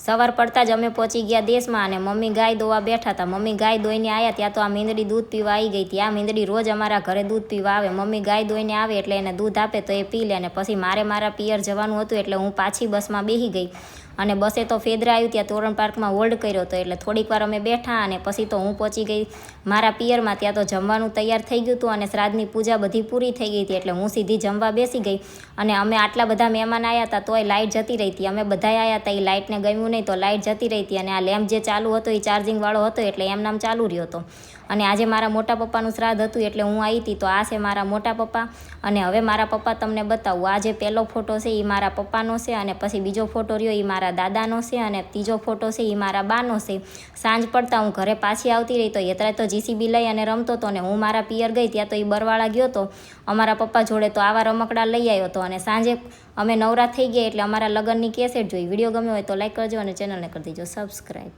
સવાર પડતા જ અમે પહોંચી ગયા દેશમાં અને મમ્મી ગાય દોવા બેઠા હતા. મમ્મી ગાય દોઈને આવ્યા ત્યાં તો આ મીંદડી દૂધ પીવા આવી ગઈ હતી. આ મીંદડી રોજ અમારા ઘરે દૂધ પીવા આવે. મમ્મી ગાય દોઈને આવે એટલે એને દૂધ આપે તો એ પી લે અને પછી મારે મારા પિયર જવાનું હતું એટલે હું પાછી બસમાં બેસી ગઈ. અને બસે તો ફેદરા આવ્યું ત્યાં તોરણ પાર્કમાં હોલ્ડ કર્યો હતો એટલે થોડીક વાર અમે બેઠા અને પછી તો હું પહોંચી ગઈ મારા પિયરમાં. ત્યાં તો જમવાનું તૈયાર થઈ ગયું હતું અને શ્રાદ્ધની પૂજા બધી પૂરી થઈ ગઈ હતી એટલે હું સીધી જમવા બેસી ગઈ અને અમે આટલા બધા મહેમાન આવ્યા હતા તોય લાઇટ જતી રહી હતી. અમે બધા આવ્યા હતા એ લાઇટને ગમ્યું નહીં તો લાઇટ જતી રહી હતી અને આ લેમ્પ જે ચાલુ હતો એ ચાર્જિંગવાળો હતો એટલે એમ નામ ચાલુ રહ્યો હતો. અને આજે મારા મોટા પપ્પાનું શ્રાદ્ધ હતું એટલે હું આવી હતી તો આ છે મારા મોટા પપ્પા. અને હવે મારા પપ્પા તમને બતાવું, આ જે પહેલો ફોટો છે એ મારા પપ્પાનો છે અને પછી બીજો ફોટો રહ્યો એ મારા દાદાનો છે અને ત્રીજો ફોટો છે એ મારા બાનો છે. સાંજ પડતા હું ઘરે પાછી આવતી રહી તો યત્રા તો જીસીબી લઈ અને રમતો હતો ને હું મારા પિયર ગઈ ત્યાં તો એ બરવાળા ગયો હતો અમારા પપ્પા જોડે તો આવા રમકડા લઈ આવ્યો હતો અને સાંજે અમે નવરા થઈ ગયા એટલે અમારા લગ્નની કેસેટ જોઈ. વીડિયો ગમ્યો હોય તો લાઈક કરજો અને ચેનલને કરી દેજો. સબસ્ક્રાઈબ.